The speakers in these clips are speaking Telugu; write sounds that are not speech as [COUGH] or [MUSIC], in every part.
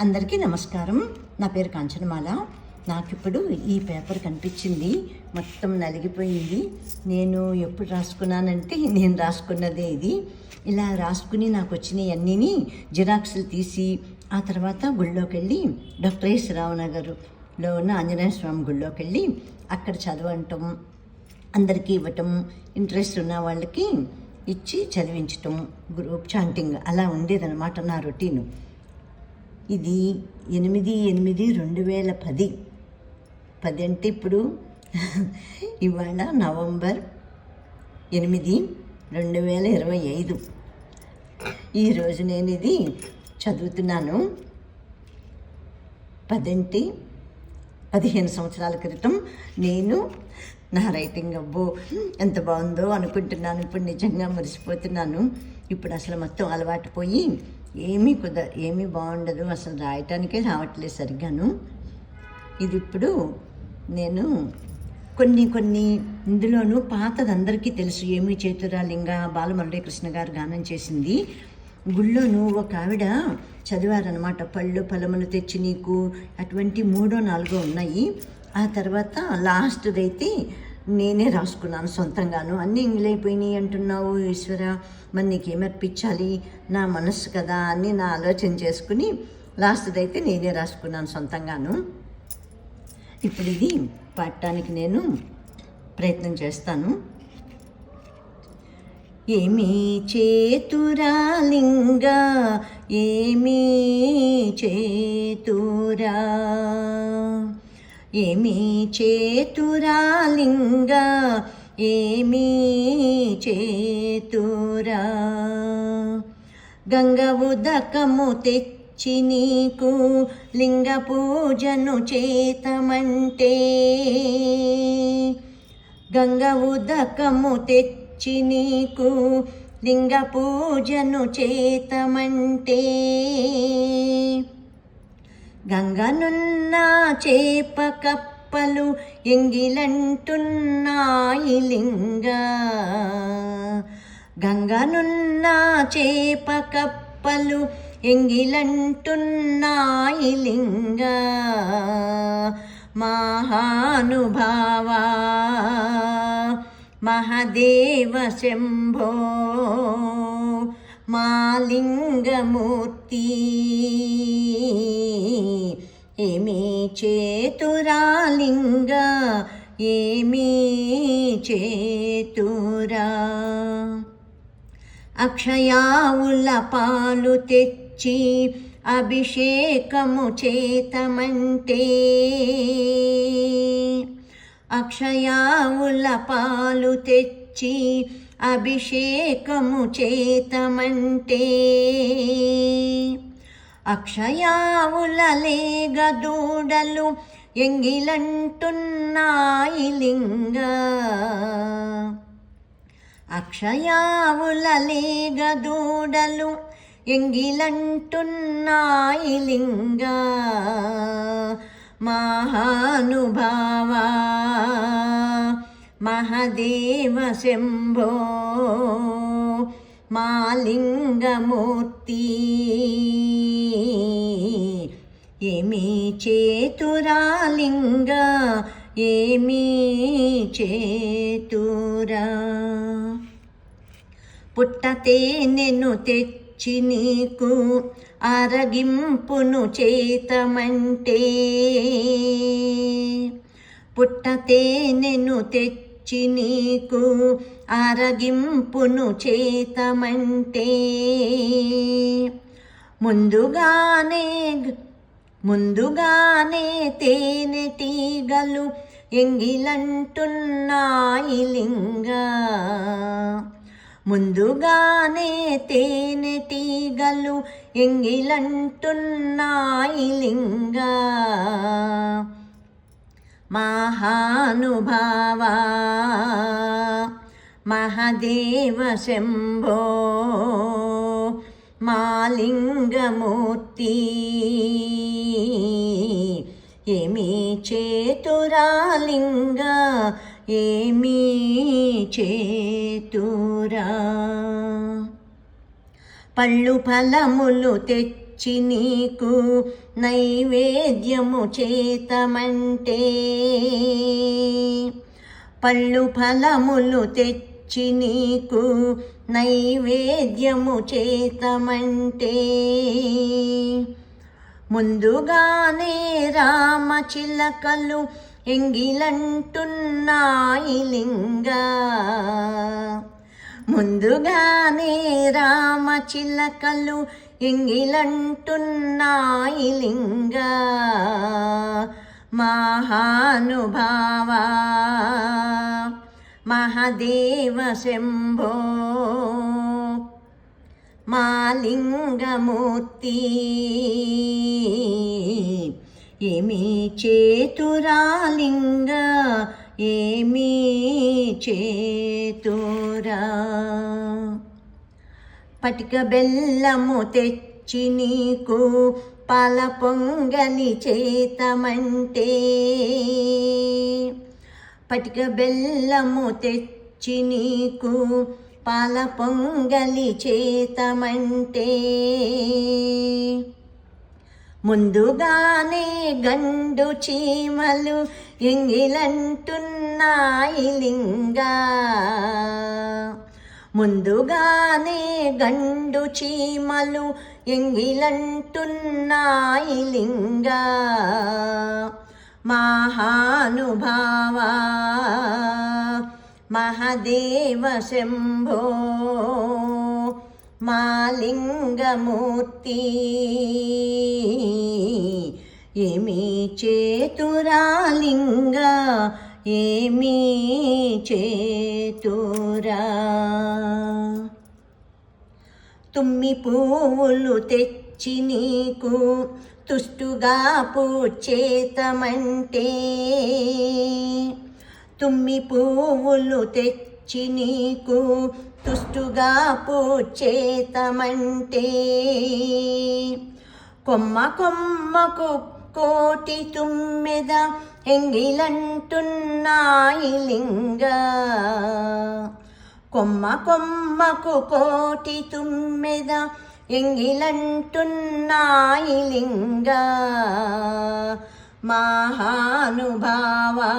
అందరికీ నమస్కారం. నా పేరు కాంచనమాల. నాకు ఇప్పుడు ఈ పేపర్ కనిపించింది. మొత్తం నలిగిపోయింది. నేను ఎప్పుడు రాసుకున్నానంటే నేను రాసుకున్నదే ఇది. ఇలా రాసుకుని నాకు వచ్చినవి జిరాక్స్లు తీసి ఆ తర్వాత గుళ్ళోకి వెళ్ళి డాక్టర్ ఎస్ రావునగర్లో ఉన్న ఆంజనేయ స్వామి గుళ్ళోకి వెళ్ళి అక్కడ చదవటం అందరికీ ఇవ్వటం ఇంట్రెస్ట్ ఉన్న వాళ్ళకి ఇచ్చి చదివించటం గ్రూప్ చాంటింగ్ అలా ఉండేదన్నమాట నా రొటీను. ఇది ఎనిమిది ఎనిమిది రెండు వేల పది. పది అంటే ఇప్పుడు [LAUGHS] ఇవాళ నవంబర్ ఎనిమిది రెండు వేల ఇరవై ఐదు. ఈరోజు నేను ఇది చదువుతున్నాను. పదంటి పదిహేను సంవత్సరాల క్రితం నేను నా రైటింగ్ అబ్బో ఎంత బాగుందో అనుకుంటున్నాను. ఇప్పుడు నిజంగా మురిసిపోతున్నాను. ఇప్పుడు అసలు మొత్తం అలవాటు పోయి ఏమీ కుద ఏమీ బాగుండదు. అసలు రాయటానికే రావట్లేదు సరిగ్గాను. ఇది ఇప్పుడు నేను కొన్ని కొన్ని ఇందులోనూ పాతది అందరికీ తెలుసు. ఏమి చేతురాలింగ బాలమురళీకృష్ణ గారు గానం చేసింది. గుళ్ళోను ఒక ఆవిడ చదివారనమాట పళ్ళు ఫలములు తెచ్చి నీకు అటువంటి మూడో నాలుగో ఉన్నాయి. ఆ తర్వాత లాస్ట్ది అయితే నేనే రాసుకున్నాను సొంతంగాను. అన్నీ ఇంగ్లైపోయినాయి అంటున్నావు ఈశ్వర. మరి నీకేమర్పించాలి? నా మనస్సు కదా అని నా ఆలోచన చేసుకుని లాస్ట్ది అయితే నేనే రాసుకున్నాను సొంతంగాను. ఇప్పుడు ఇది పాడటానికి నేను ప్రయత్నం చేస్తాను. ఏమీ చేతురాలింగా ఏమీ చేతురా? ఏమీ చేతురాలింగా ఏమీ చేతురా. గంగ ఉదకము తెచ్చి నీకు లింగ పూజను చేతమంటే. గంగ ఉదకము తెచ్చి నీకు లింగ పూజను చేతమంటే. గంగనున్న చేప కప్పలు ఎంగిలంటున్నాయి లింగ. గంగనున్న చేప కప్పలు ఎంగిలంటున్నాయి లింగ. మహానుభావా మహదేవ శంభో. మాలింగమూర్తి ఏమీ చేతురాలింగ ఏమీ చేతురా. అక్షయావుల పాలు తెచ్చి అభిషేకము చేతమంటే అక్షయావుల పాలు తెచ్చి అభిషేకము చేతమంటే. అక్షయావుల దూడలు ఎంగిలంటున్నాయి లింగ. అక్షయావుల దూడలు ఎంగిలంటున్నాయి లింగ. మహానుభావా మహదేవ శంభో మాలింగమూర్తి. ఏమీ చేతురాలింగ ఏమీ చేతురా. పుట్టతే నేను తెచ్చి నీకు అరగింపును చేతమంటే. పుట్టతే నేను తెచ్చి నీకు ఆరగింపును చేతమంటే. ముందుగానే ముందుగానే తేనెటీగలు ఎంగిలంటున్నాయి లింగ. ముందుగానే తేనెటీగలు ఎంగిలంటున్నాయి లింగ. మహానుభావా మహదేవ శంభో మాలింగమూర్తి. ఏమి చేతురాలింగ ఏమి చేతురా. పళ్ళు ఫలములు తెచ్చు తెచ్చి నీకు నైవేద్యము చేతమంటే. పళ్ళు ఫలములు తెచ్చి నీకు నైవేద్యము చేతమంటే. ముందుగానే రామచిలకలు ఎంగిలంటున్నాయి లింగా. ముందుగానే రామచిలకలు ఎంగిలంటున్నాయి లింగ మహానుభావా. మహదేవ శంభో. మాలింగమూర్తి. ఏమీ చేతురాలింగ ఏమీ చేతురా. పటిక బెల్లము తెచ్చి నీకు పాల పొంగలి చేతమంటే. పటిక బెల్లము తెచ్చి నీకు పాల పొంగలి చేతమంటే. ముందుగానే గండు చీమలు ఎంగిలంటున్నాయి లింగా. ముందుగానే గండు చీమలు ఎంగిలంటున్నాయి లింగ. మహానుభావా మహదేవ శంభో మాలింగమూర్తి ఏమి చేతురాలింగ ఏమీ చేతురా? తుమ్మి పువ్వులు తెచ్చి నీకు తుష్టుగా పూచేతమంటే తుమ్మి పువ్వులు తెచ్చి నీకు తుష్టుగా పూచేతమంటే కొమ్మ కొమ్మకు కోటి తుమ్మెద ఎంగిలంటున్నాయి లింగా. కొమ్మ కొమ్మకు కోటి తుమ్మెద ఎంగిలంటున్నాయి లింగా. మహానుభావా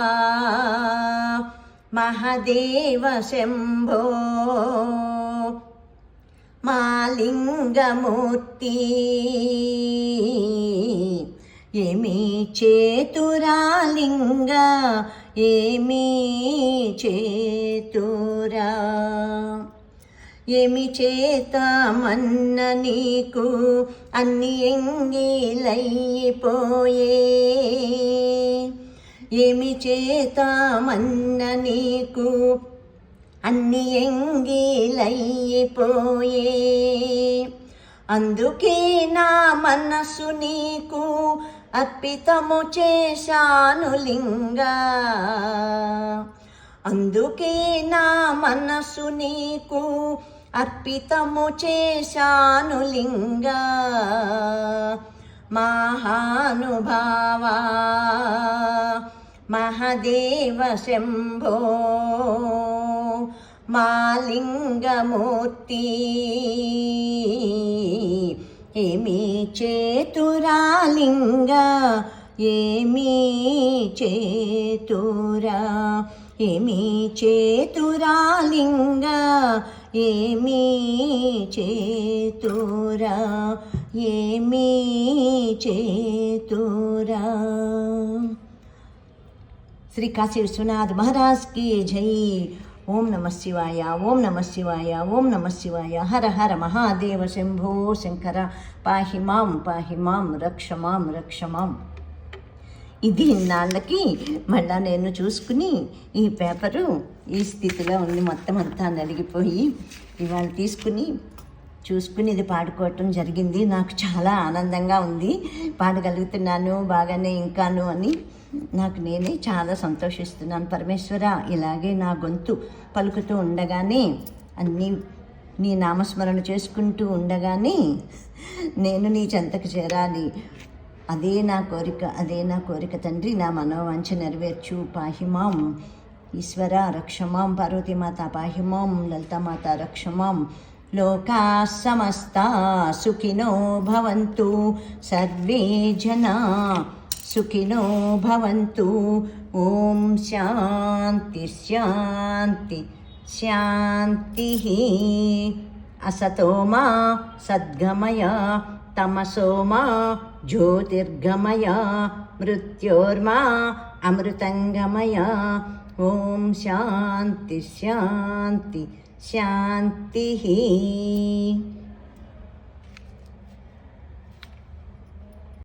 మహదేవ శంభో. మాలింగమూర్తి ఏమీ చేతురాలింగ ఏమీ చేతురా. ఏమి చేతామన్న నీకు అన్ని ఎంగిలైపోయే ఏమి చేతామన్న నీకు అన్ని ఎంగిలైపోయే అందుకే నా మనసు నీకు అర్పితము చేశాను లింగా. అందుకే నా మనసు నీకు అర్పితము చేశాను లింగా. మహానుభావా మహదేవ శంభో మాలింగమూర్తి ఏమీ చేతురాలింగ ఏమీ చేతురా ఏమీ చేతురాలింగ ఏమీ చేతురా ఏమీ చేతురా. శ్రీ కాశీ విశ్వనాథ్ మహారాజ్కి జై. ఓం నమ శివాయ ఓం నమ శివాయ ఓం నమ శివాయ. హర హర మహాదేవ శంభో శంకర. పాహి మాం పాహి మాం రక్ష మాం రక్ష మాం. ఇది ఇన్నాళ్ళకి మళ్ళా నేను చూసుకుని ఈ పేపరు ఈ స్థితిలో ఉంది. మొత్తం అంతా నలిగిపోయి ఇవాళ తీసుకుని చూసుకుని ఇది పాడుకోవటం జరిగింది. నాకు చాలా ఆనందంగా ఉంది. పాడగలుగుతున్నాను బాగానే ఇంకాను అని నాకు నేనే చాలా సంతోషిస్తున్నాను. పరమేశ్వర ఇలాగే నా గొంతు పలుకుతూ ఉండగానే అన్నీ నీ నామస్మరణ చేసుకుంటూ ఉండగానే నేను నీ చెంతకు చేరాలి. అదే నా కోరిక అదే నా కోరిక తండ్రి. నా మనోవాంఛ నెరవేర్చు. పాహిమాం. ఈశ్వర రక్షమాం. పార్వతీమాత పాహిమాం. లలితామాత రక్షమాం. लोका समस्ता सुखिनो भवन्तु, सर्वे जना सुखिनो भवन्तु। ॐ शान्ति शान्ति, शान्तिः। असतो मा सद्गमय, तमसो मा ज्योतिर्गमय, मृत्योर्मा अमृतङ्गमय। ॐ शान्ति शान्ति। 香滴